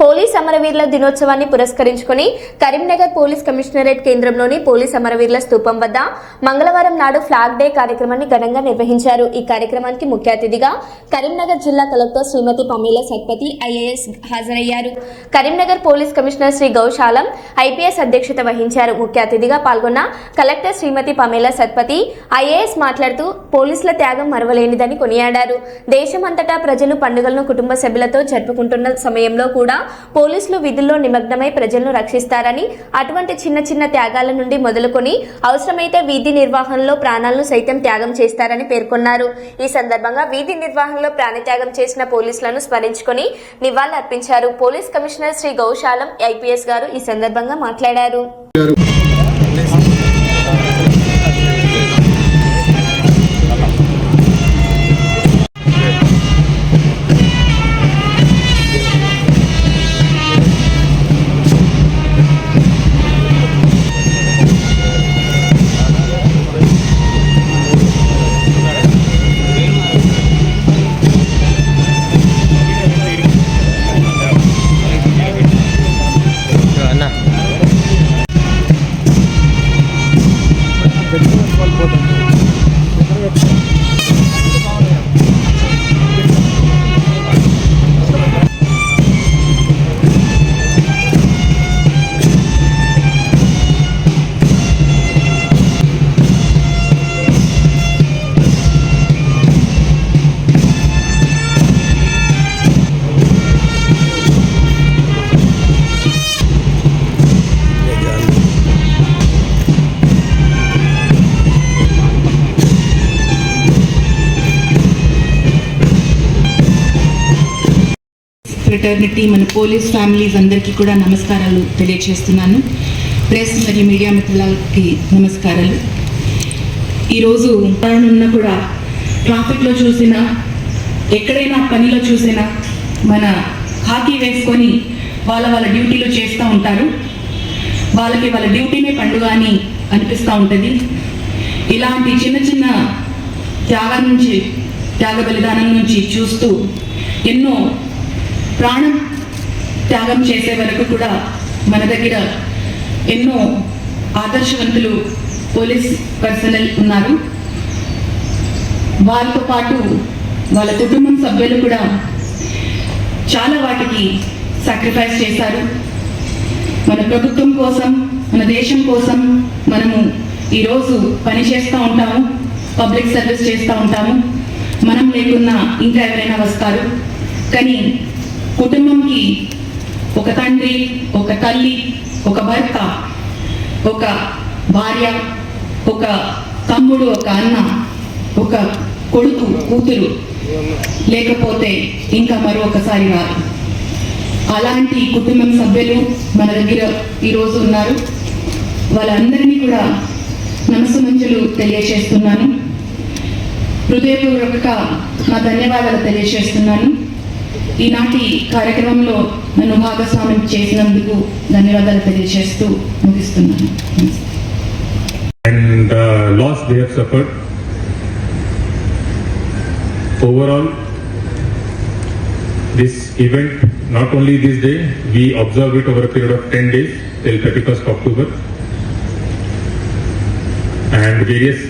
Police అమరవీరుల దినోత్సవాన్ని పురస్కరించుకుని కరీంనగర్ పోలీస్ కమిషనరేట్ కేంద్రంలోని పోలీస్ అమరవీరుల స్థూపం వద్ద మంగళవారం నాడు ఫ్లాగ్ డే కార్యక్రమాన్ని ఘనంగా నిర్వహించారు. ఈ కార్యక్రమానికి ముఖ్య అతిథిగా కరీంనగర్ జిల్లా collector Shrimati Pamela Satpathy IAS హాజరయ్యారు. Karimnagar police commissioner Shri Goushalam IPS అధ్యక్షత వహించారు. ముఖ్య అతిథిగా పాల్గొన్న collector Shrimati Pamela Satpathy IAS మాట్లాడుతూ పోలీసుల త్యాగం మరవలేనిదని కొనియాడారు. దేశమంతటా ప్రజలు పండుగలను కుటుంబ సభ్యులతో జరుపుకుంటున్న సమయంలో కూడా పోలీసులు విధుల్లో నిమగ్నమై ప్రజలను రక్షిస్తారని అటువంటి చిన్న చిన్న త్యాగాల నుండి మొదలుకొని అవసరమైతే వీధి నిర్వహణలో ప్రాణాలను సైతం త్యాగం చేస్తారని పేర్కొన్నారు. ఈ సందర్భంగా వీధి నిర్వహణలో ప్రాణత్యాగం చేసిన పోలీసులను స్మరించుకొని నివాళులర్పించారు police commissioner Shri Goushalam IPS గారు ఈ సందర్భంగా మాట్లాడారు. ఫ్రెటర్నిటీ మన పోలీస్ ఫ్యామిలీస్ అందరికీ కూడా నమస్కారాలు తెలియజేస్తున్నాను ప్రెస్ మరియు మీడియా మిత్రులకి నమస్కారాలు. ఈరోజు ఉన్న కూడా ట్రాఫిక్లో చూసినా ఎక్కడైనా పనిలో చూసినా మన ఖాకీ వేసుకొని వాళ్ళ వాళ్ళ డ్యూటీలు చేస్తూ ఉంటారు. వాళ్ళకి వాళ్ళ డ్యూటీనే పండుగ అని అనిపిస్తూ ఉంటుంది. ఇలాంటి చిన్న చిన్న త్యాగం నుంచి త్యాగ బలిదానం నుంచి చూస్తూ ఎన్నో ప్రాణం త్యాగం చేసే వరకు కూడా మన దగ్గర ఎన్నో ఆదర్శవంతులు పోలీస్ పర్సనల్ ఉన్నారు. వారితో పాటు వాళ్ళ కుటుంబం సభ్యులు కూడా చాలా వాటికి సాక్రిఫైస్ చేశారు. మన ప్రభుత్వం కోసం మన దేశం కోసం మనము ఈరోజు పని చేస్తూ ఉంటాము పబ్లిక్ సర్వీస్ చేస్తూ ఉంటాము. మనం లేకున్నా ఇంకా ఎవరైనా వస్తారు. కానీ కుటుంబంకి ఒక తండ్రి ఒక తల్లి ఒక భర్త ఒక భార్య ఒక తమ్ముడు ఒక అన్న ఒక కొడుకు కూతురు లేకపోతే ఇంకా మరొకసారి రాదు అలాంటి కుటుంబం సభ్యులు మన దగ్గర ఈరోజు ఉన్నారు. వాళ్ళందరినీ కూడా మనసు మంచులు తెలియచేస్తున్నాను. హృదయపూర్వక నా ధన్యవాదాలు తెలియజేస్తున్నాను ఈనాటి కార్యక్రమంలో నన్ను భాగస్వామ్యం చేసినందుకు ధన్యవాదాలు తెలియజేస్తూ ముగిస్తున్నాను and uh, loss they have suffered. Overall, this event, not only this day, we observe it over a period of 10 days till 31st October. And various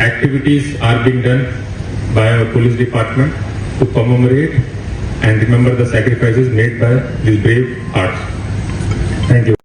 activities are being done by our police department to commemorate and remember the sacrifices made by these brave hearts. Thank you.